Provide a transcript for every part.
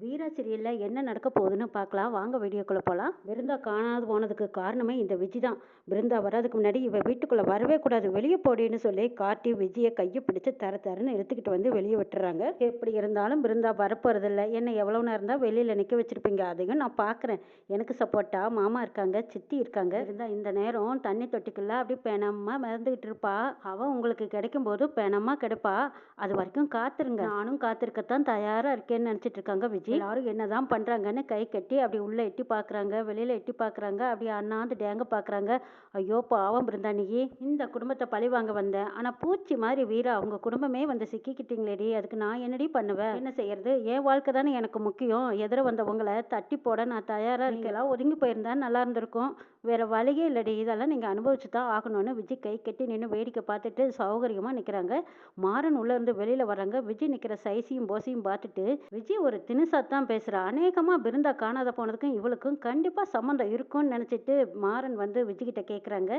வீரா சீரியலில் என்ன நடக்க போகுதுன்னு பார்க்கலாம். வாங்க வீடியோக்குள்ளே போகலாம் பிருந்தா காணாது போனதுக்கு காரணமே இந்த விஜி தான். பிருந்தா வர்றதுக்கு முன்னாடி இவ வீட்டுக்குள்ளே வரவே கூடாது வெளியே போடின்னு சொல்லி காட்டி விஜயை கையை பிடிச்சி தர தரன்னு எடுத்துக்கிட்டு வந்து வெளியே விட்டுறாங்க. எப்படி இருந்தாலும் பிருந்தா வரப்போறதில்ல. என்ன எவ்வளோ நேரம் தான் வெளியில் நிற்க வச்சுருப்பீங்க? அதையும் நான் பார்க்குறேன். எனக்கு சப்போர்ட்டாக மாமா இருக்காங்க சித்தி இருக்காங்க. இருந்தால் இந்த நேரம் தண்ணி தொட்டிக்குள்ள அப்படியே பெணமா மறந்துக்கிட்டு இருப்பா. அவன் உங்களுக்கு கிடைக்கும் போது பேனமாக கிடைப்பா. அது வரைக்கும் காத்துருங்க. நானும் காத்திருக்கத்தான் தயாராக இருக்கேன்னு நினச்சிட்டு இருக்காங்க விஜய் எல்லாரும் என்னதான் பண்றாங்கன்னு கை கட்டி அப்படி உள்ள எட்டி பாக்குறாங்க வெளியில எட்டி பாக்குறாங்க அப்படி அண்ணாந்து டேங்க பாக்குறாங்க. ஐயோ பாவம் பிருந்தானிகி இந்த குடும்பத்தை பழி வாங்க வந்தேன். ஆனா பூச்சி மாதிரி வீரா அவங்க குடும்பமே வந்து சிக்கிக்கிட்டீங்களேடி அதுக்கு நான் என்னடி பண்ணுவேன்? என்ன செய்யறது? என் வாழ்க்கை தானே எனக்கு முக்கியம். எதிர வந்தவங்களை தட்டி போட நான் தயாரா இருக்கலாம் ஒதுங்கி போயிருந்தா நல்லா இருந்திருக்கும். வேற வழியே இல்லடி. இதெல்லாம் நீங்க அனுபவிச்சு தான் ஆகணும்னு விஜய் கை கட்டி நின்று வேடிக்கை பார்த்துட்டு சௌகரியமா நிக்கிறாங்க. மாறன் உள்ள இருந்து வெளியில வராங்க விஜய் நிக்கிற சைஸையும் போசையும் பார்த்துட்டு விஜய் ஒரு தினுசா தான் பேசுறா. அநேகமா பிருந்தா காணாத போனதுக்கும் இவளுக்கும் கண்டிப்பா சம்மந்தம் இருக்கும்னு நினைச்சிட்டு மாறன் வந்து விஜய் கிட்ட கேக்குறாங்க.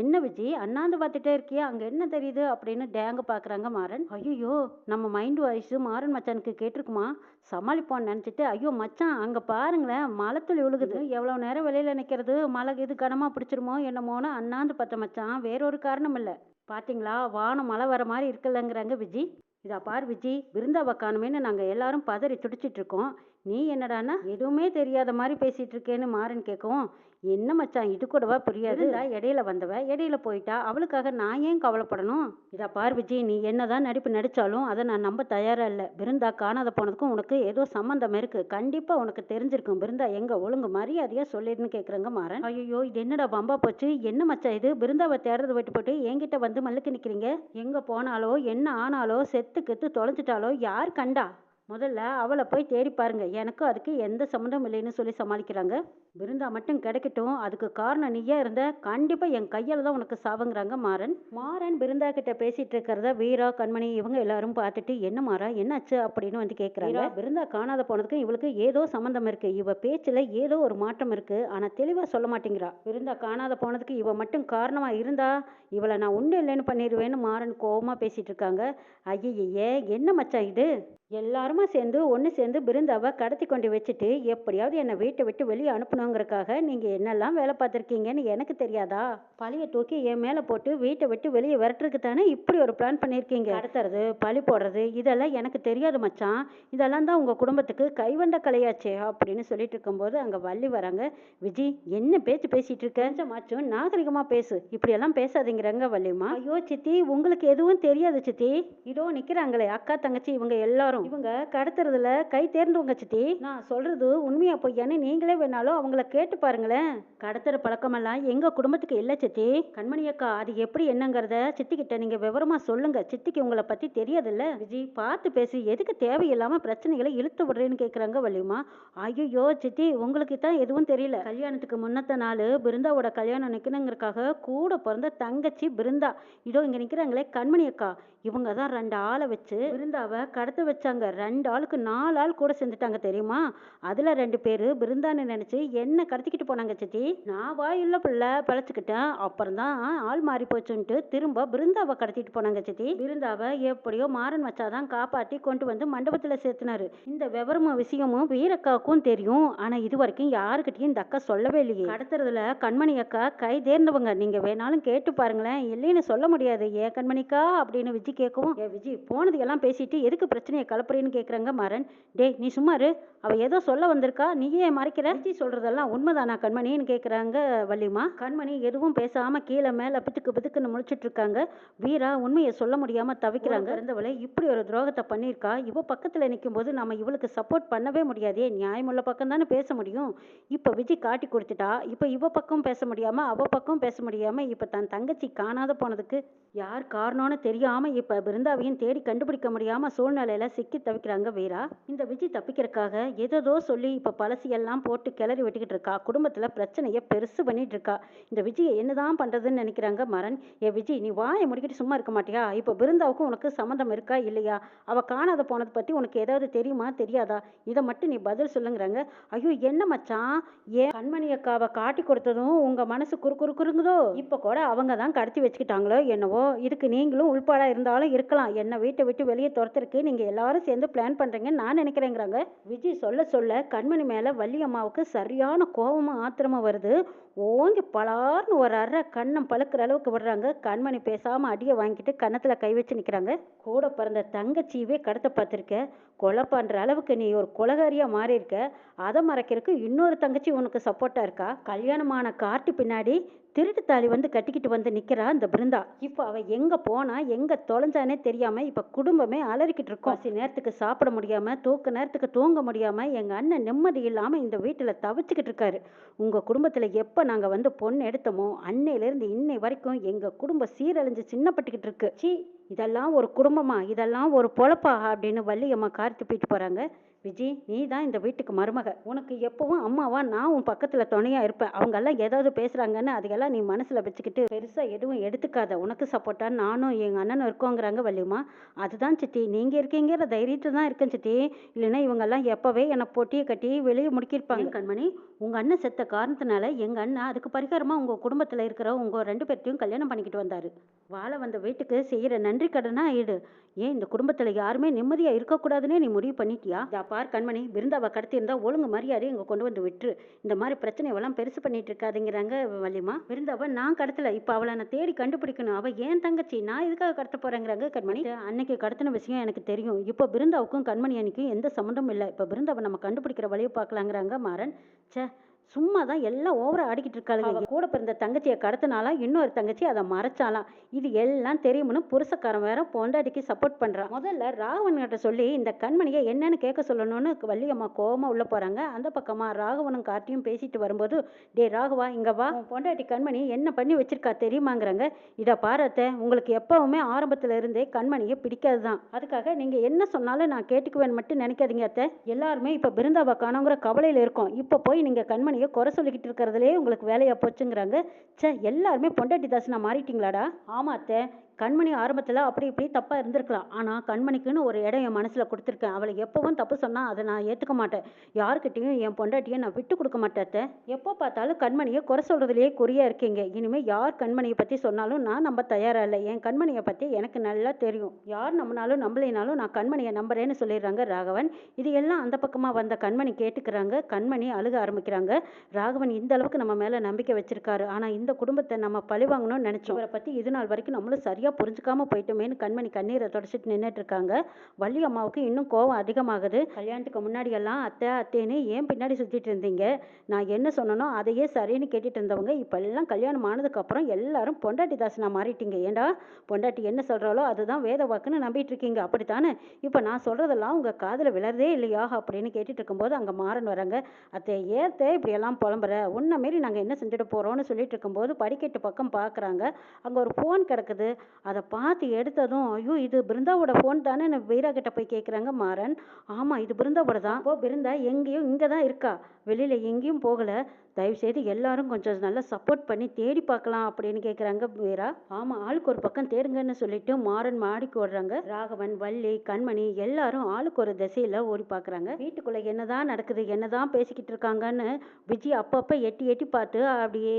என்ன விஜய் அண்ணாந்து பார்த்துட்டே இருக்கியா? அங்க என்ன தெரியுது? அப்படின்னு டேங்க பாக்குறாங்க மாறன். ஐயோ நம்ம மைண்ட் வாய்ஸ் மாறன் மச்சானுக்கு கேட்டிருக்குமா? சமாளிப்போம்னு நினைச்சிட்டு ஐயோ மச்சான் அங்க பாருங்களேன் மழை துளி விழுகுது எவ்வளவு நேரம் வெளியில நிக்கிறது? மழை இது கனமா பிடிச்சிருமோ என்னமோன்னு அண்ணாந்து பார்த்த மச்சான் வேற ஒரு காரணம் இல்ல. பாத்தீங்களா? வானம் மழை வர மாதிரி இருக்குல்லங்கிறாங்க விஜி. இதா பார் விஜி விருந்தாவை காணுமேன்னு நாங்க எல்லாரும் பதறி துடிச்சிட்டு இருக்கோம். நீ என்னடான்னா எதுவுமே தெரியாத மாதிரி பேசிட்டு இருக்கேன்னு மாறன் கேட்கவும் என்ன மச்சான் இது கூடவா புரியாது? இடையில வந்தவ இடையில போயிட்டா அவளுக்காக நான் ஏன் கவலைப்படணும்? இதா பார் விஜய் நீ என்னதான் நடிப்பு நடிச்சாலும் அதை நான் நம்ப தயாரா இல்ல. பிருந்தா காணாத போனதுக்கும் உனக்கு ஏதோ சம்மந்தம் இருக்கு. கண்டிப்பா உனக்கு தெரிஞ்சிருக்கும். பிருந்தா எங்க ஒழுங்கு மரியாதையா சொல்லிடுன்னு கேக்குறாங்க மாறன். ஐயோ இது என்னடா பம்பா போச்சு? என்ன மச்சான் இது? பிருந்தாவை தேடுறது விட்டு போட்டு என்கிட்ட வந்து மல்லுக்கு நிக்கிறீங்க? எங்க போனாலோ என்ன ஆனாலோ செத்து கெத்து தொலைஞ்சிட்டாலோ யார் கண்டா? முதல்ல அவளை போய் தேடி பாருங்க. எனக்கும் அதுக்கு எந்த சம்மந்தம் இல்லைன்னு சொல்லி சமாளிக்கிறாங்க. பிருந்தா மட்டும் கிடைக்கட்டும். அதுக்கு காரணம் நீயா இருந்த. கண்டிப்பா என் கையால தான் உனக்கு சாவுங்கிறாங்க மாறன். மாறன் பிருந்தா கிட்ட பேசிட்டு இருக்கிறத வீரா கண்மணி இவங்க எல்லாரும் பார்த்துட்டு என்ன மாறா என்னாச்சு? அப்படின்னு வந்து கேக்குறாங்க. பிருந்தா காணாத போனதுக்கு இவளுக்கு ஏதோ சம்மந்தம் இருக்கு. இவ பேச்சுல ஏதோ ஒரு மாற்றம் இருக்கு. ஆனா தெளிவா சொல்ல மாட்டேங்கிறா. பிருந்தா காணாத போனதுக்கு இவ மட்டும் காரணமா இருந்தா இவளை நான் உண்டு இல்லைன்னு பண்ணிடுவேன்னு மாறன் கோவமா பேசிட்டு இருக்காங்க. ஐயையே என்ன மச்சான் இது? எல்லாருமா சேர்ந்து ஒன்று சேர்ந்து பிருந்தாவை கடத்தி கொண்டு வச்சுட்டு எப்படியாவது என்னை வீட்டை விட்டு வெளியே அனுப்பணுங்கிறக்காக நீங்கள் என்னெல்லாம் வேலை பார்த்துருக்கீங்கன்னு எனக்கு தெரியாதா? பழிய தூக்கி என் மேலே போட்டு வீட்டை விட்டு வெளியே விரட்டுறதுக்கு தானே இப்படி ஒரு பிளான் பண்ணியிருக்கீங்க? கடத்துறது பழி போடுறது இதெல்லாம் எனக்கு தெரியாது மச்சான். இதெல்லாம் தான் உங்கள் குடும்பத்துக்கு கைவந்த கலையாச்சே அப்படின்னு சொல்லிட்டு இருக்கும்போது அங்கே வள்ளி வராங்க விஜி என்ன பேச்சு பேசிகிட்டு இருக்க? மாச்சும் நாகரிகமாக பேசு. இப்படியெல்லாம் பேசாதீங்கிறாங்க வள்ளிமா ஐயோ சித்தி உங்களுக்கு எதுவும் தெரியாது சித்தி. இதோ நிற்கிறாங்களே அக்கா தங்கச்சி இவங்க எல்லாரும். இவங்க கடத்துறதுல கை தேர்ந்தவங்க சித்தி. நான் சொல்றது உண்மையா பொய்யான்னு நீங்களே வேணாலும் அவங்கள கேட்டு பாருங்களேன். கடத்துற பழக்கமெல்லாம் எங்க குடும்பத்துக்கு இல்ல சித்தி. கண்மணி அக்கா அது எப்படி என்னங்கிறத சித்தி கிட்ட நீங்க விவரமா சொல்லுங்க. சித்திக்கு உங்களை பத்தி தெரியாதுல்ல? விஜி பார்த்து பேசி. எதுக்கு தேவையில்லாம பிரச்சனைகளை இழுத்து விடுறேன்னு கேக்குறாங்க வள்ளிமா ஐயோ சித்தி உங்களுக்கு தான் எதுவும் தெரியல. கல்யாணத்துக்கு முன்னத்த நாள் பிருந்தாவோட கல்யாணம் நிக்கணுங்கிறக்காக கூட பிறந்த தங்கச்சி பிருந்தா. இதோ இங்க நிக்கிறாங்களே கண்மணி அக்கா. இவங்க தான் ரெண்டு ஆளை வச்சு பிருந்தாவை கடத்த வச்சாங்க ரெண்டு ஆளுக்கு நாலு ஆள் கூட சேர்ந்துட்டாங்க தெரியுமா? அதுல ரெண்டு பேரு பிருந்தான்னு நினைச்சு என்ன கடத்திக்கிட்டு போனாங்க சித்தி? நான் வாயுள்ள பிள்ளை பிழைச்சிக்கிட்டேன். அப்புறம் தான் ஆள் மாறி போச்சுன்ட்டு திரும்ப பிருந்தாவை கடத்திட்டு போனாங்க சித்தி. பிருந்தாவை எப்படியோ மாறன் வச்சாதான் காப்பாற்றி கொண்டு வந்து மண்டபத்துல சேர்த்துனாரு. இந்த விவரமும் விஷயமும் வீரக்காவுக்கும் தெரியும். ஆனா இது வரைக்கும் யாருக்கிட்டையும் இந்த அக்கா சொல்லவே இல்லையே. கடத்துறதுல கண்மணி அக்கா கை தேர்ந்தவங்க. நீங்க வேணாலும் கேட்டு பாருங்களேன். இல்லைன்னு சொல்ல முடியாது. ஏன் கண்மணிக்கா? அப்படின்னு விஜய் கேட்கவும் ஏ விஜய் போனது எல்லாம் பேசிட்டு எதுக்கு பிரச்சனையை கலப்புறேன்னு கேக்குறாங்க மாறன். டேய் நீ சும்மா இரு. அவ ஏதோ சொல்ல வந்திருக்கா. நீயே மறைக்கிற? விஜய் சொல்றதெல்லாம் உண்மைதானா கண்மணின்னு கேக்குறாங்க வள்ளிமா. கண்மணி எதுவும் பேசாம கீழே மேல பித்துக்கு பித்துக்குன்னு முழிச்சிட்டு இருக்காங்க. வீரா உண்மையை சொல்ல முடியாம தவிக்கிறாங்க. இருந்தவளை இப்படி ஒரு துரோகத்தை பண்ணியிருக்கா? இவ பக்கத்துல நிற்கும் போது நம்ம இவளுக்கு சப்போர்ட் பண்ணவே முடியாதே. நியாயமுள்ள பக்கம் தானே பேச முடியும். இப்ப விஜய் காட்டி கொடுத்துட்டா? இப்ப இவ பக்கம் பேச முடியாம அவ பக்கம் பேச முடியாம இப்ப தன் தங்கச்சி காணாத போனதுக்கு யார் காரணம்னு தெரியாம இப்ப பிருந்தாவையும் தேடி கண்டுபிடிக்க முடியாம சூழ்நிலையில சிக்கி தவிக்கிறாங்க வீரா. இந்த விஜய் தப்பிக்கிறதுக்காக ஏதோ சொல்லி இப்போ பழசியெல்லாம் போட்டு கிளறி விட்டுக்கிட்டு இருக்கா. குடும்பத்தில் பிரச்சனையை பெருசு பண்ணிட்டு இருக்கா. இந்த விஜயை என்னதான் பண்ணுறதுன்னு நினைக்கிறாங்க மரன் ஏ விஜய் நீ வாயை முடிக்கிட்டு சும்மா இருக்க மாட்டியா? இப்போ பிருந்தாவுக்கும் உனக்கு சம்மந்தம் இருக்கா இல்லையா? அவள் காணாத போனதை பற்றி உனக்கு ஏதாவது தெரியுமா தெரியாதா? இதை மட்டும் நீ பதில் சொல்லுங்கிறாங்க. ஐயோ என்ன மச்சான்? ஏன் கண்மணி அக்காவை காட்டி கொடுத்ததும் உங்கள் மனசு குறு குறு குறுங்குதோ? இப்போ கூட அவங்க தான் கடத்தி வச்சுக்கிட்டாங்களோ என்னவோ? இதுக்கு நீங்களும் உள்பாடாக இருந்தாலும் இருக்கலாம். என்ன வீட்டை விட்டு வெளியே துரத்துறதுக்கு நீங்கள் எல்லாரும் சேர்ந்து பிளான் பண்ணுறீங்க நான் நினைக்கிறேங்கிறாங்க. விஜய் சொல்ல சொல்ல கண்மணி மேலே வள்ளி அம்மாவுக்கு சரியான கோபமும் ஆத்திரமும் வருது. ஓங்கி பலார்னு ஒரு அற கண்ணம் பழுக்கிற அளவுக்கு விடுறாங்க கண்மணி பேசாமல் அடியை வாங்கிட்டு கன்னத்தில் கை வச்சு நிற்கிறாங்க கூட பிறந்த தங்கச்சியவே கடத்த பார்த்துருக்க. கொலை பண்ணுற அளவுக்கு நீ ஒரு கொலகாரியாக மாறியிருக்க. அதை மறைக்கிறதுக்கு இன்னொரு தங்கச்சி உனக்கு சப்போர்ட்டாக இருக்கா? கல்யாணமான காட்டு பின்னாடி திருட்டு தாலி வந்து கட்டிக்கிட்டு வந்து நிற்கிறா அந்த பிருந்தா. இப்போ அவள் எங்கே போனா எங்கே தொலைஞ்சானே தெரியாமல் இப்போ குடும்பமே அலறிக்கிட்டு இருக்கோம். சி நேரத்துக்கு சாப்பிட முடியாமல் தூக்க நேரத்துக்கு தூங்க முடியாமல் எங்கள் அண்ணன் நிம்மதி இல்லாமல் இந்த வீட்டில் தவிச்சுக்கிட்டு இருக்காரு. உங்கள் குடும்பத்தில் எப்போ நாங்கள் வந்து பொண்ணு எடுத்தோமோ அன்னையிலேருந்து இன்னை வரைக்கும் எங்கள் குடும்பம் சீரழிஞ்சு சின்னப்பட்டுக்கிட்டு இருக்கு. சி இதெல்லாம் ஒரு குடும்பமா இதெல்லாம் ஒரு பொழப்பா அப்படின்னு வள்ளியம்மா கார்த்து போயிட்டு போகிறாங்க விஜி நீ தான் இந்த வீட்டுக்கு மருமக. உனக்கு எப்பவும் அம்மாவா நான் உன் பக்கத்தில் துணையாக இருப்பேன். அவங்கெல்லாம் ஏதாவது பேசுகிறாங்கன்னு அதையெல்லாம் நீ மனசில் வச்சுக்கிட்டு பெருசாக எதுவும் எடுத்துக்காத. உனக்கு சப்போர்ட்டாக நானும் எங்கள் அண்ணனும் இருக்கோங்கிறாங்க வள்ளியம்மா. அதுதான் சித்தி. நீங்கள் இருக்கீங்கிற தைரியத்தில் தான் இருக்கேன் சித்தி. இல்லைன்னா இவங்கெல்லாம் எப்போவே என்னை பொட்டியை கட்டி வெளியே முடுக்கியிருப்பாங்க. கண்மணி? உங்கள் அண்ணன் செத்த காரணத்தினால எங்கள் அண்ணன் அதுக்கு பரிகாரமாக உங்கள் குடும்பத்தில் இருக்கிற உங்கள் ரெண்டு பேர்த்தையும் கல்யாணம் பண்ணிக்கிட்டு வந்தார். வாழ வந்த வீட்டுக்கு செய்கிற நன்றி கடனா ஈடு ஏன் இந்த குடும்பத்தில் யாருமே நிம்மதியாக இருக்கக்கூடாதுன்னே நீ முடிவு பண்ணிட்டியா? பார் கண்மணி விருந்தாவை கடத்தியிருந்தா ஒழுங்கு மரியாதை இங்கே கொண்டு வந்து விட்டுரு. இந்த மாதிரி பிரச்சனையெல்லாம் பெருசு பண்ணிட்டு இருக்காதுங்கிறாங்க வள்ளிமா. விருந்தாவை நான் கடத்தல. இப்போ அவளை நான் தேடி கண்டுபிடிக்கணும். அவள் ஏன் தங்கச்சி? நான் எதுக்காக கடத்த போகிறேங்கிறாங்க கண்மணி. அன்னைக்கு கடத்தின விஷயம் எனக்கு தெரியும். இப்போ பிருந்தாவுக்கும் கண்மணி அன்னைக்கும் எந்த சம்மந்தமும் இல்லை. இப்போ பிருந்தாவை நம்ம கண்டுபிடிக்கிற வழியை பார்க்கலாங்கிறாங்க மாறன். ச்சே சும்மா தான் எல்லாம் ஓவரா ஆடிக்கிட்டு இருக்காளுங்க. அவ கூட பிறந்த தங்கச்சியை கடத்தினாலாம் இன்னொரு தங்கச்சி அதை மறைச்சாலாம் இது எல்லாம் தெரியும்னு புருஷக்காரன் வேற பொண்டாட்டிக்கு சப்போர்ட் பண்றான் முதல்ல ராகவன் கிட்ட சொல்லி இந்த கண்மணியை என்னன்னு கேட்க சொல்லணும்னு வள்ளியம்மா கோவமா உள்ள போறாங்க. அந்த பக்கமா ராகவனும் கார்த்தியும் பேசிட்டு வரும்போது டே ராகவா இங்க வா. பொண்டாட்டி கண்மணி என்ன பண்ணி வச்சிருக்கா தெரியுமாங்கிறாங்க. இதை பாரத்த உங்களுக்கு எப்பவுமே ஆரம்பத்துல இருந்தே கண்மணியை பிடிக்காது தான் அதுக்காக நீங்க என்ன சொன்னாலும் நான் கேட்டுக்குவேன் மட்டும் நினைக்காதீங்க அத்தை. எல்லாருமே இப்ப பிருந்தாவை காணோங்கிற கவலையில இருக்கோம். இப்ப போய் நீங்க கண்மணியை குறை சொல்லிக்கிட்டு இருக்கிறதுலே உங்களுக்கு வேலையாக போச்சுங்கிறாங்க. ச்சே எல்லாருமே பொண்டாட்டி தாசனாக மாறிட்டீங்களாடா? ஆமா அத்தை கண்மணி ஆரம்பத்தில் அப்படி இப்படி தப்பாக இருந்திருக்கலாம். ஆனால் கண்மணிக்குன்னு ஒரு இடம் என் மனசில் கொடுத்துருக்கேன். அவளை எப்போவும் தப்பு சொன்னால் அதை நான் ஏற்றுக்க மாட்டேன். யாருக்கிட்டையும் என் பொண்டாட்டியை நான் விட்டு கொடுக்க மாட்டேன் எப்போ பார்த்தாலும் கண்மணியை குறை சொல்கிறதுலையே குறியாக இருக்கீங்க. இனிமேல் யார் கண்மணியை பற்றி சொன்னாலும் நான் நம்ப தயாராக இல்லை. என் கண்மணியை பற்றி எனக்கு நல்லா தெரியும். யார் நம்பினாலும் நம்பலைனாலும் நான் கண்மணியை நம்புறேன்னு சொல்லிடுறாங்க ராகவன். இது எல்லாம் அந்த பக்கமாக வந்த கண்மணி கேட்டுக்கிறாங்க. கண்மணி அழுக ஆரம்பிக்கிறாங்க. ராகவன் இந்த அளவுக்கு நம்ம மேலே நம்பிக்கை வச்சிருக்காரு. ஆனால் இந்த குடும்பத்தை நம்ம பழி வாங்கணும்னு நினச்சோம். இவரை பற்றி இது நாள் வரைக்கும் நம்மளும் சரியாக புரிஞ்சுக்காம போயிட்டோமேன்னு கண்மணி கண்ணீரை தொடச்சிட்டு நின்றுட்டு இருக்காங்க வள்ளி அம்மாவுக்கு இன்னும் கோவம் அதிகமாகுது. கல்யாணத்துக்கு முன்னாடி எல்லாம் அத்தை அத்தேன்னு ஏன் பின்னாடி சுற்றிட்டு இருந்தீங்க? நான் என்ன சொன்னனோ அதையே சரின்னு கேட்டுட்டு இருந்தவங்க இப்போ எல்லாம் கல்யாணம் ஆனதுக்கப்புறம் எல்லாரும் பொண்டாட்டி தாசனாக மாறிட்டீங்க. ஏண்டா? பொண்டாட்டி என்ன சொல்கிறாலோ அதுதான் வேத வாக்குன்னு நம்பிட்டு இருக்கீங்க. அப்படித்தானே? இப்போ நான் சொல்கிறதெல்லாம் உங்கள் காதில் விழறதே இல்லையா? அப்படின்னு கேட்டுட்டு இருக்கும்போது அங்கே மாறன் வராங்க. அத்தை ஏத்தே இப்படியெல்லாம் புலம்புற? உன்ன மாரி நாங்கள் என்ன செஞ்சுட்டு போகிறோம்னு சொல்லிட்டு இருக்கும்போது படிக்கட்டு பக்கம் பார்க்குறாங்க அங்கே ஒரு ஃபோன் கிடக்குது. அதை பார்த்து எடுத்ததும் ஐயோ இது பிருந்தாவோட ஃபோன் தானே வீரா கிட்ட போய் கேட்குறாங்க மாறன். ஆமாம் இது பிருந்தாவோட தான் அப்போ பிருந்தா எங்கேயும் இங்கே தான் இருக்கா. வெளியில் எங்கேயும் போகலை. தயவுசெய்து எல்லாரும் கொஞ்சம் நல்லா சப்போர்ட் பண்ணி தேடி பார்க்கலாம் அப்படின்னு கேட்குறாங்க வீரா. ஆமாம் ஆளுக்கு ஒரு பக்கம் தேடுங்கன்னு சொல்லிட்டு மாறன் மாடிக்கு ஓடுறாங்க. ராகவன் வள்ளி கண்மணி எல்லாரும் ஆளுக்கு ஒரு திசையில் ஓடி பார்க்குறாங்க. வீட்டுக்குள்ளே என்னதான் நடக்குது என்னதான் பேசிக்கிட்டு இருக்காங்கன்னு விஜய் அப்பப்போ எட்டி எட்டி பார்த்து அப்படியே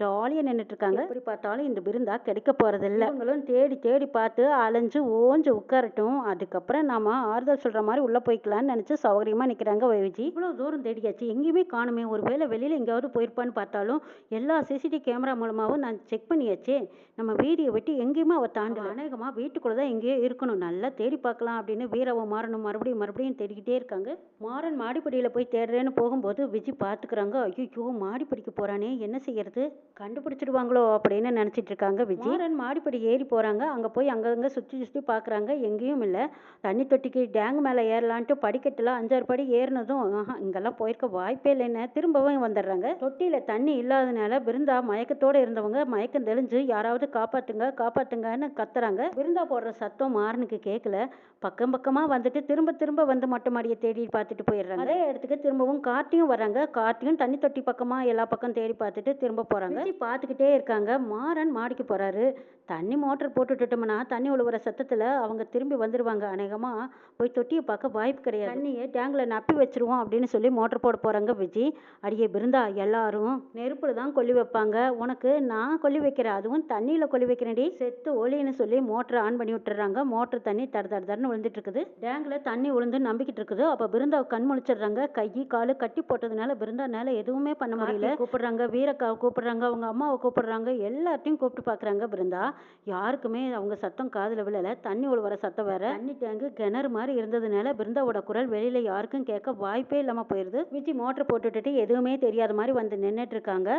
ஜாலியாக நின்றுட்டு இருக்காங்க. எப்படி பார்த்தாலும் இந்த விருந்தா கிடைக்க போகிறதில்ல அவங்களும் தேடி தேடி பார்த்து அலைஞ்சு ஓஞ்சு உட்காரட்டும். அதுக்கப்புறம் நாம ஆறுதல் சொல்கிற மாதிரி உள்ளே போய்க்கலாம்னு நினச்சி சௌகரியமாக நிற்கிறாங்க விஜய் இவ்வளோ தூரம் தேடியாச்சு எங்கேயுமே காணுமே. ஒரு வேளை வெளியில் எங்கேயாவது போயிருப்பான்னு பார்த்தாலும் எல்லா சிசிடிவி கேமரா மூலமாகவும் நான் செக் பண்ணியாச்சே. நம்ம வீடியோ வெட்டி எங்கேயுமே அவள் தாண்டல. அநேகமாக வீட்டுக்குள்ளே தான் எங்கேயோ இருக்கணும். நல்லா தேடி பார்க்கலாம் அப்படின்னு வீரவை மாறணும். மறுபடியும் மறுபடியும் தேடிக்கிட்டே இருக்காங்க. மாறன் மாடிப்படியில் போய் தேடுறேன்னு போகும்போது விஜி பார்த்துக்கிறாங்க. ஐயோ மாடிப்படிக்கு போகிறானே என்ன செய்யறது? கண்டுபிடிச்சிடுவாங்களோ அப்படின்னு நினச்சிட்டு இருக்காங்க விஜய் மாறன் மாடிப்படி ஏறி போகிறாங்க அங்கே போய் அங்கங்கே சுற்றி சுற்றி பார்க்குறாங்க. எங்கேயும் இல்லை. தண்ணி தொட்டிக்கு டேங்க் மேலே ஏறலான்ட்டு படிக்கட்டில் அஞ்சாறு படி ஏறினதும் ஆஹா இங்கெல்லாம் போயிருக்க வாய்ப்பே இல்லைன்னு திரும்பவும் வந்துடுறாங்க. தொட்டியில் தண்ணி இல்லாதனால பிருந்தா மயக்கத்தோடு இருந்தவங்க. மயக்கம் தெளிஞ்சு யாராவது காப்பாத்துங்க காப்பாத்துங்கன்னு கத்துறாங்க. பிருந்தா போடுற சத்தம் மாறனுக்கு கேட்கல பக்கம் பக்கமாக வந்துட்டு திரும்ப திரும்ப வந்து மொட்டை மாடியை தேடி பார்த்துட்டு போயிடுறாங்க. அதே இடத்துக்கு திரும்பவும் காட்டியும் வராங்க. கார்த்தியும் தண்ணி தொட்டி பக்கமாக எல்லா பக்கம் தேடி பார்த்துட்டு திரும்ப போகிறாங்க பார்த்துக்கிட்டே இருக்காங்க. மாறன் மாடிக்கு போகிறாரு தண்ணி மோட்டர் போட்டுட்டோம்னா போட்டு விட்டுட்டோம்னா தண்ணி உழுவுற சத்தத்தில் அவங்க திரும்பி வந்துடுவாங்க அநேகமாக போய் தொட்டியை பார்க்க வாய்ப்பு கிடையாது. தண்ணியை டேங்கில் நப்பி வச்சிருவோம் அப்படின்னு சொல்லி மோட்டர் போட போகிறாங்க விஜி. அடியே பிருந்தா எல்லாரும் நெருப்பில் தான் கொல்லி வைப்பாங்க. உனக்கு நான் கொல்லி வைக்கிறேன் அதுவும் தண்ணியில் கொல்லி வைக்கிறேன்டி. செத்து ஒளின்னு சொல்லி மோட்டரை ஆன் பண்ணி விட்டுறாங்க. மோட்டர் தண்ணி தட தட தடன்னு விழுந்துட்டு இருக்குது டேங்கில் தண்ணி விழுந்து நம்பிக்கிட்டு இருக்குது. அப்போ பிருந்தாவை கண் முழிச்சிடுறாங்க. கை காலு கட்டி போட்டதுனால பிருந்தானால எதுவுமே பண்ண முடியல. கூப்பிடுறாங்க வீரக்காவை கூப்பிடுறாங்க அவங்க அம்மாவை கூப்பிடுறாங்க. எல்லாத்தையும் கூப்பிட்டு பார்க்குறாங்க பிருந்தா. யாருக்குமே அவங்க சத்தம் காதில் விழல. தண்ணி உழுவுற சத்தம் வேற. தண்ணி டேங்கு கிணறு மாதிரி இருந்ததுனால பிருந்தாவோட குரல் வெளியில யாருக்கும் கேட்க வாய்ப்பே இல்லாம போயிருது. விஜி மோட்டர் போட்டுட்டு எதுவுமே தெரியாத மாதிரி வந்து நின்றுட்டு இருக்காங்க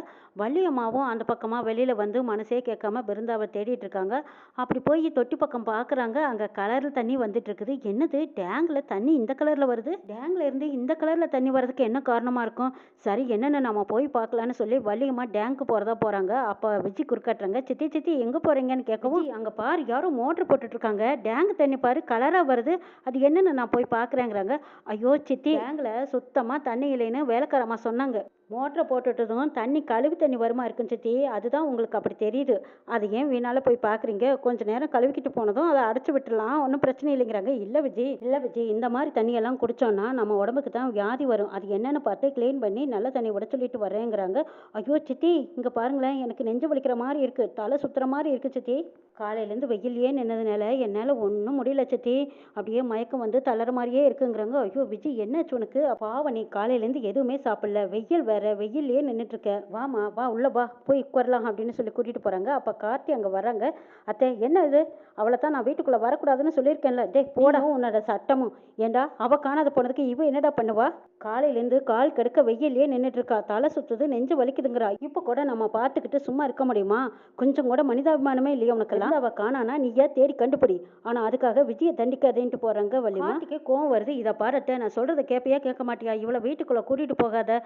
வள்ளி அம்மாவும் அந்த பக்கமா வெளியில வந்து மனசே கேட்காம பிருந்தாவை தேடிட்டு இருக்காங்க அப்படி போய் தொட்டி பக்கம் பார்க்குறாங்க அங்கே கலரில் தண்ணி வந்துட்டு இருக்குது என்னது? டேங்கில் தண்ணி இந்த கலரில் வருது? டேங்கில் இருந்து இந்த கலரில் தண்ணி வர்றதுக்கு என்ன காரணமாக இருக்கும்? சரி என்னென்ன நம்ம போய் பார்க்கலான்னு சொல்லி வள்ளியம்மா டேங்க்கு போகிறதா போகிறாங்க அப்போ விஜி குறுக்காட்டுறாங்க. சித்தி சித்தி எங்கே போகிறீங்கன்னு கேட்கவும் அங்கே பாரு யாரோ மோட்ரு போட்டுட்டு இருக்காங்க டேங்க் தண்ணி பாரு கலராக வருது. அது என்னென்னு நான் போய் பார்க்குறேங்கிறாங்க ஐயோ சித்தி டேங்கில் சுத்தமாக தண்ணி இல்லைன்னு வேலைக்காரம்மா சொன்னாங்க. மோட்டரை போட்டுட்டதும் தண்ணி கழுவி தண்ணி வருமா இருக்கும் சித்தி? அதுதான் உங்களுக்கு அப்படி தெரியுது. அது ஏன் வீணால போய் பார்க்குறீங்க கொஞ்ச நேரம் கழுவிக்கிட்டு போனதும் அதை அடைச்சி விட்டுலாம் ஒன்றும் பிரச்சனை இல்லைங்கிறாங்க. இல்லை விஜி இல்லை விஜி இந்த மாதிரி தண்ணியெல்லாம் குடிச்சோம்னா நம்ம உடம்புக்கு தான் வியாதி வரும். அது என்னன்னு பார்த்து க்ளீன் பண்ணி நல்ல தண்ணி விட சொல்லிட்டு வரேங்கிறாங்க ஐயோ சித்தி இங்கே பாருங்களேன் எனக்கு நெஞ்சு வலிக்கிற மாதிரி இருக்கு. தலை சுத்துற மாதிரி இருக்கு சித்தி. காலையிலேருந்து வெயிலையே நின்னதுனால என்னால் ஒன்றும் முடியல சித்தி. அப்படியே மயக்கம் வந்து தளர மாதிரியே இருக்குங்கிறாங்க. ஐயோ விஜி என்னாச்சு உனக்கு? பாவனி நீ காலையிலேருந்து எதுவுமே சாப்பிடல. வெயில் வேற வெயிலே நின்றுட்டு இருக்க வாமா வா உள்ள வா போய் உட்காரலாம் அப்படின்னு சொல்லி கூட்டிட்டு போறாங்க. அப்ப கார்த்தி அங்க வராங்க அத்தை என்ன இது? அவளை தான் நான் வீட்டுக்குள்ள வரக்கூடாதுன்னு சொல்லியிருக்கேன்ல. டேய் போடா உன்னோட சட்டமும். ஏண்டா அவ காணாத போனதுக்கு இவ என்னடா பண்ணுவா? காலையிலேருந்து கால் கெடுக்க வெயிலே நின்றுட்டு இருக்கா தலை சுத்துது நெஞ்சு வலிக்குதுங்கிறா. இப்போ கூட நம்ம பார்த்துக்கிட்டு சும்மா இருக்க முடியுமா? கொஞ்சம் கூட மனிதாபிமானமே இல்லையா உனக்கெல்லாம். அவ காணானா? நீயா தேடி கண்டுபிடி? ஆனா அதுக்காக விஜய தண்டிக்காதேன்ட்டு வள்ளிமா. கார்த்திகே கோவம் வருது. இதை பாரத்த நான் சொல்றத கேட்பியா கேட்க மாட்டியா? இவளை வீட்டுக்குள்ள கூட்டிட்டு போகாத.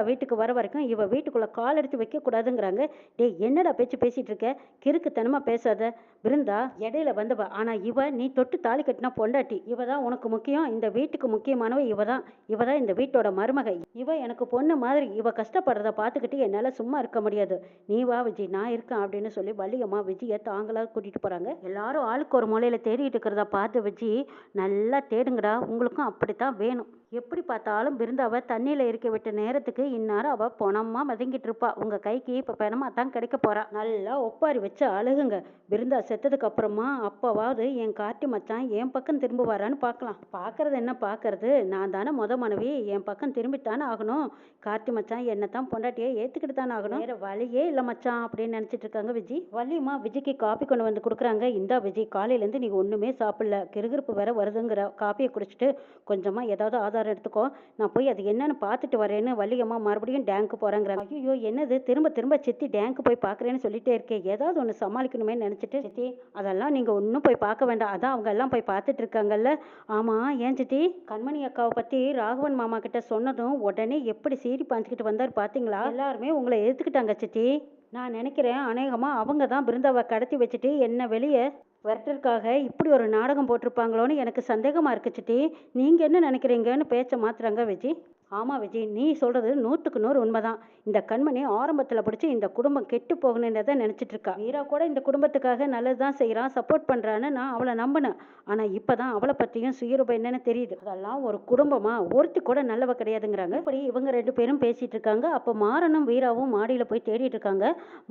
பிருந்தா வீட்டுக்கு வர வரைக்கும் இவ வீட்டுக்குள்ள கால் எடுத்து வைக்கக்கூடாதுங்கிறாங்க. டே டேய் என்னடா பேச்சு பேசிட்டு இருக்க கிறுக்குத்தனமா பேசாத. பிருந்தா இடையில வந்தவ ஆனா இவ நீ தொட்டு தாலி கட்டினா பொண்டாட்டி. இவ தான் உனக்கு முக்கியம். இந்த வீட்டுக்கு முக்கியமானவ இவ தான் இவ தான் இந்த வீட்டோட மருமகை. இவ எனக்கு பொண்ணு மாதிரி. இவ கஷ்டப்படுறத பார்த்துக்கிட்டு என்னால சும்மா இருக்க முடியாது. நீ வா விஜய். நான் இருக்கேன் அப்படின்னு சொல்லி வள்ளியம்மா விஜயை தாங்களா கூட்டிட்டு போறாங்க. எல்லாரும் ஆளுக்கு ஒரு மூலையில தேடிட்டு இருக்கிறத பார்த்து விஜய் நல்லா தேடுங்கடா. உங்களுக்கும் அப்படித்தான் வேணும். எப்படி பார்த்தாலும் பிருந்தாவை தண்ணியில் இருக்க விட்ட நேரத்துக்கு இந்நேரம் அவள் பணமாக மதங்கிட்டு இருப்பா உங்கள் கைக்கு இப்போ பணமாக தான் கிடைக்க போறா. நல்லா ஒப்பாரி வச்சு அழுகுங்க. பிருந்தா செத்ததுக்கு அப்புறமா அப்போவாவது என் காட்டி மச்சான் என் பக்கம் திரும்ப வரான்னு பார்க்கலாம். பார்க்கறது என்ன பார்க்கறது? நான் தானே முத மனைவி. என் பக்கம் திரும்பித்தானே ஆகணும். கார்த்தி மச்சான் என்னை தான் பொண்டாட்டியை ஏற்றுக்கிட்டு தானே ஆகணும். வேற வழியே இல்லை மச்சான் அப்படின்னு நினச்சிட்டு இருக்காங்க விஜி. வலியுமா விஜய்க்கு காப்பி கொண்டு வந்து கொடுக்குறாங்க. இந்தா விஜய் காலையிலேருந்து நீ ஒன்றுமே சாப்பிடல. கிருகிருப்பு வேற வருதுங்கிற காப்பியை குடிச்சிட்டு கொஞ்சமாக ஏதாவது ஆதாரம் எடுத்துக்கோ. நான் போய் அது என்னன்னு பார்த்துட்டு வரேன்னு வள்ளியம்மா மறுபடியும் டேங்க்கு போகிறேங்கிறாங்க ஐயோ என்னது? திரும்ப திரும்ப சித்தி டேங்க்கு போய் பார்க்குறேன்னு சொல்லிட்டே இருக்கேன் ஏதாவது ஒன்று சமாளிக்கணுமே நினச்சிட்டு. சித்தி அதெல்லாம் நீங்கள் ஒன்றும் போய் பார்க்க வேண்டாம். அதான் அவங்க எல்லாம் போய் பார்த்துட்டு இருக்காங்கல்ல. ஆமாம் ஏன் சித்தி? கண்மணி அக்காவை பற்றி ராகவன் மாமா கிட்ட சொன்னதும் உடனே எப்படி சீறி பாஞ்சுக்கிட்டு வந்தார் பார்த்தீங்களா எல்லாருமே உங்களை எதிர்த்துக்கிட்டாங்க சித்தி. நான் நினைக்கிறேன் அநேகமாக அவங்க தான் பிருந்தாவை கடத்தி வச்சுட்டு என்ன வெளியே வரட்டிற்காக இப்படி ஒரு நாடகம் போட்டிருப்பாங்களோன்னு எனக்கு சந்தேகமாக இருக்கு சித்தி. நீங்கள் என்ன நினைக்கிறீங்கன்னு பேச்சை மாத்துறாங்க விஜி. ஆமாம் விஜய் நீ சொல்கிறது நூற்றுக்கு நூறு உண்மைதான். இந்த கண்மணி ஆரம்பத்தில் பிடிச்சி இந்த குடும்பம் கெட்டு போகணுன்றதை நினச்சிட்டு இருக்கா. வீரா கூட இந்த குடும்பத்துக்காக நல்லது தான் செய்கிறான் சப்போர்ட் பண்ணுறான்னு நான் அவளை நம்பினேன். ஆனால் இப்போ தான் அவளை பற்றியும் சுயரூபம் என்னென்னு தெரியுது. அதெல்லாம் ஒரு குடும்பமா? ஒருத்தி கூட நல்லவ கிடையாதுங்கிறாங்க. இப்படி இவங்க ரெண்டு பேரும் பேசிகிட்டு இருக்காங்க. அப்போ மாறனும் வீராவும் மாடியில் போய் தேடிட்டு இருக்காங்க.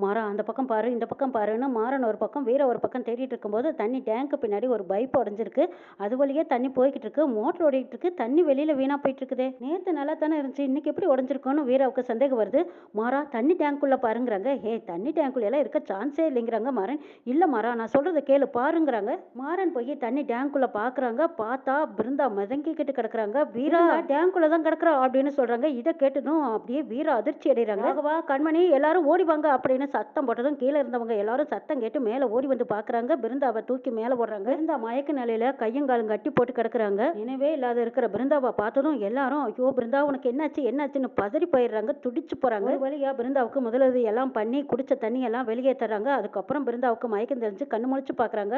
மாறா அந்த பக்கம் பாரு இந்த பக்கம் பாருன்னு மாறன் ஒரு பக்கம் வீரா ஒரு பக்கம் தேடிட்டு இருக்கும்போது தண்ணி டேங்க்கு பின்னாடி ஒரு பைப் உடஞ்சிருக்கு. அது வழியே தண்ணி போய்கிட்டு இருக்கு. மோட்டர் ஓடிட்டு இருக்கு. தண்ணி வெளியில் வீணாக போயிட்டு இருக்குதே. நேற்று நல்லா தானே இருந்துச்சு. இன்னைக்கு எப்படி உடஞ்சிருக்கோன்னு வீராவுக்கு சந்தேகம் வருது. மாறா தண்ணி டேங்க்குள்ள பாருங்கிறாங்க. ஹே தண்ணி டேங்க்குள்ள எல்லாம் இருக்க சான்ஸே இல்லைங்கிறாங்க மாறன். இல்ல மாறா நான் சொல்றதை கேளு பாருங்கிறாங்க. மாறன் போய் தண்ணி டேங்க்குள்ள பாக்குறாங்க. பார்த்தா பிருந்தா மிதங்கிக்கிட்டு கிடக்குறாங்க. வீரா டேங்க்குள்ள தான் கிடக்குறா அப்படின்னு சொல்றாங்க. இதை கேட்டதும் அப்படியே வீரா அதிர்ச்சி அடைறாங்க. ராகவா கண்மணி எல்லாரும் ஓடி வாங்க அப்படின்னு சத்தம் போட்டதும் கீழே இருந்தவங்க எல்லாரும் சத்தம் கேட்டு மேல ஓடி வந்து பாக்குறாங்க. பிருந்தாவை தூக்கி மேல போடுறாங்க பிருந்தா மயக்க நிலையில கையங்காலும் கட்டி போட்டு கிடக்குறாங்க. நினைவே இல்லாத இருக்கிற பிருந்தாவை பார்த்ததும் எல்லாரும் ஐயோ பிருந்தா பிருந்தா உனக்கு என்னாச்சு என்னாச்சுன்னு பதறி போயிடுறாங்க துடிச்சு போறாங்க. ஒரு வழியா பிருந்தாவுக்கு முதலுதவி எல்லாம் பண்ணி குடிச்ச தண்ணி எல்லாம் வெளியே தர்றாங்க அதுக்கப்புறம் பிருந்தாவுக்கு மயக்கம் தெரிஞ்சு கண்ணு முழிச்சு பாக்குறாங்க.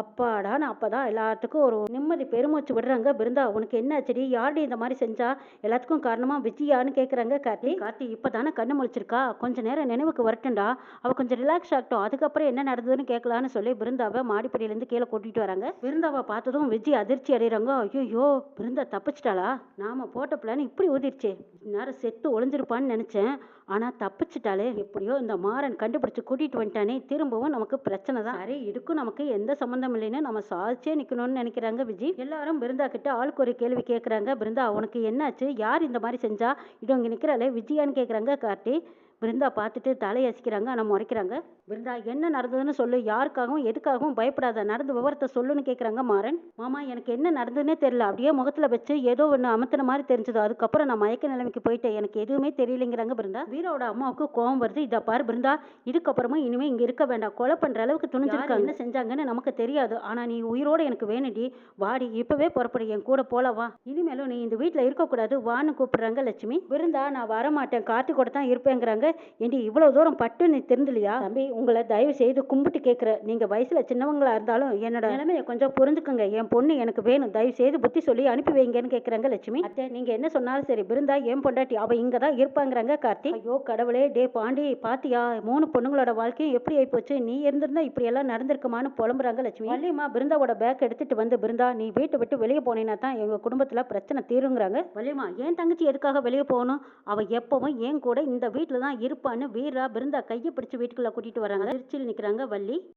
அப்பாடான்னு அப்பதான் எல்லாத்துக்கும் ஒரு நிம்மதி பெருமூச்சு விடுறாங்க. பிருந்தா உனக்கு என்னாச்சுடி? யாருடி இந்த மாதிரி செஞ்சா? எல்லாத்துக்கும் காரணமா விஜயான்னு கேக்குறாங்க கார்த்தி. கார்த்தி இப்பதானே கண்ணு முழிச்சிருக்கா? கொஞ்ச நேரம் நினைவுக்கு வரட்டும்டா. அவ கொஞ்சம் ரிலாக்ஸ் ஆகட்டும். அதுக்கப்புறம் என்ன நடந்ததுன்னு கேட்கலான்னு சொல்லி பிருந்தாவை மாடிப்படியிலேருந்து கீழே கூட்டிட்டு வராங்க. பிருந்தாவை பார்த்ததும் விஜய் அதிர்ச்சி அடைகிறாங்க ஐயோ பிருந்தா தப்பிச்சிட்டாளா? நாம போட்ட பிளான் இப்படி ஊதிருச்சே நேரம் செத்து ஒளிஞ்சிருப்பான்னு நினைச்சேன். ஆனால் தப்பிச்சிட்டாலே எப்படியோ இந்த மாறன் கண்டுபிடிச்சு கூட்டிட்டு வந்துட்டானே. திரும்பவும் நமக்கு பிரச்சனை தான். சரி இதுக்கும் நமக்கு எந்த சம்மந்தம் இல்லைன்னு நம்ம சாதிச்சே நிற்கணும்னு நினைக்கிறாங்க விஜய் எல்லாரும் பிருந்தா கிட்ட ஆளுக்கு ஒரு கேள்வி கேட்குறாங்க பிருந்தா உனக்கு என்னாச்சு? யார் இந்த மாதிரி செஞ்சா? இவங்க இங்க விஜயான்னு கேட்குறாங்க கார்த்தி. பிருந்தா பார்த்துட்டு தலையசிக்கிறாங்க ஆனால் முறைக்கிறாங்க. பிருந்தா என்ன நடந்ததுன்னு சொல்லு. யாருக்காகவும் எதுக்காகவும் பயப்படாத. நடந்த விவரத்தை சொல்லுன்னு கேட்குறாங்க மாறன். மாமா எனக்கு என்ன நடந்ததுன்னே தெரியல. அப்படியே முகத்தில் வச்சு ஏதோ ஒன்று அமுத்தின மாதிரி தெரிஞ்சது. அதுக்கப்புறம் நான் மயக்க நிலைமைக்கு போயிட்டேன். எனக்கு எதுவுமே தெரியலைங்கிறாங்க பிருந்தா. வீரோட அம்மாவுக்கு கோவம் வருது. இதை பாரு பிருந்தா. இதுக்கப்புறமா இனிமே இங்கே இருக்க வேண்டாம். கொலை பண்ணுற அளவுக்கு துணிஞ்சிருக்காங்க. என்ன செஞ்சாங்கன்னு நமக்கு தெரியாது. ஆனால் நீ உயிரோட எனக்கு வேணுடி வாடி இப்பவே புறப்படு. என் கூட போல வா. இனிமேலும் நீ இந்த வீட்டில் இருக்கக்கூடாது. வான்னு கூப்பிடுறாங்க லட்சுமி. பிருந்தா நான் வரமாட்டேன். கார்த்தி கூட தான் இருப்பேங்கிறாங்க. ஏண்டி இவ்வளவு தூரம் பட்டு நீ தெரிஞ்சலையா தம்பி உங்களை தயவு செய்து கும்பிட்டு கேட்குற நீங்கள் வயசுல சின்னவங்களா இருந்தாலும் என்னோட நிலைமையை கொஞ்சம் புரிஞ்சுக்கோங்க. என் பொண்ணு எனக்கு வேணும். தயவு செய்து புத்தி சொல்லி அனுப்பி வைங்கன்னு கேட்குறாங்க லட்சுமி. அத்தை நீங்க என்ன சொன்னாலும் சரி பிருந்தா ஏன் பொண்டாட்டி அவள் இங்கே தான் இருப்பாங்கிறாங்க கார்த்தி. ஐயோ கடவுளே டே பாண்டி பாத்தியா மூணு பொண்ணுங்களோட வாழ்க்கையும் எப்படி ஆயிப்போச்சு? நீ இருந்திருந்தா இப்படி எல்லாம் நடந்திருக்குமான்னு புலம்புறாங்க லட்சுமி. வள்ளியம்மா பிருந்தாவோட பேக் எடுத்துட்டு வந்து பிருந்தா நீ வீட்டை விட்டு வெளியே போனேன்னா தான் எங்கள் குடும்பத்தில் பிரச்சனை தீருங்கிறாங்க. வள்ளியம்மா என் தங்கச்சி எதுக்காக வெளியே போகணும்? அவள் எப்பவும் என் கூட இந்த வீட்டில் தான் இருப்பான்னு வீரா பிருந்தா கையை பிடிச்சு வீட்டுக்குள்ள கூட்டிட்டு வராங்க. திருச்சியில் நிக்கிறாங்க வள்ளி.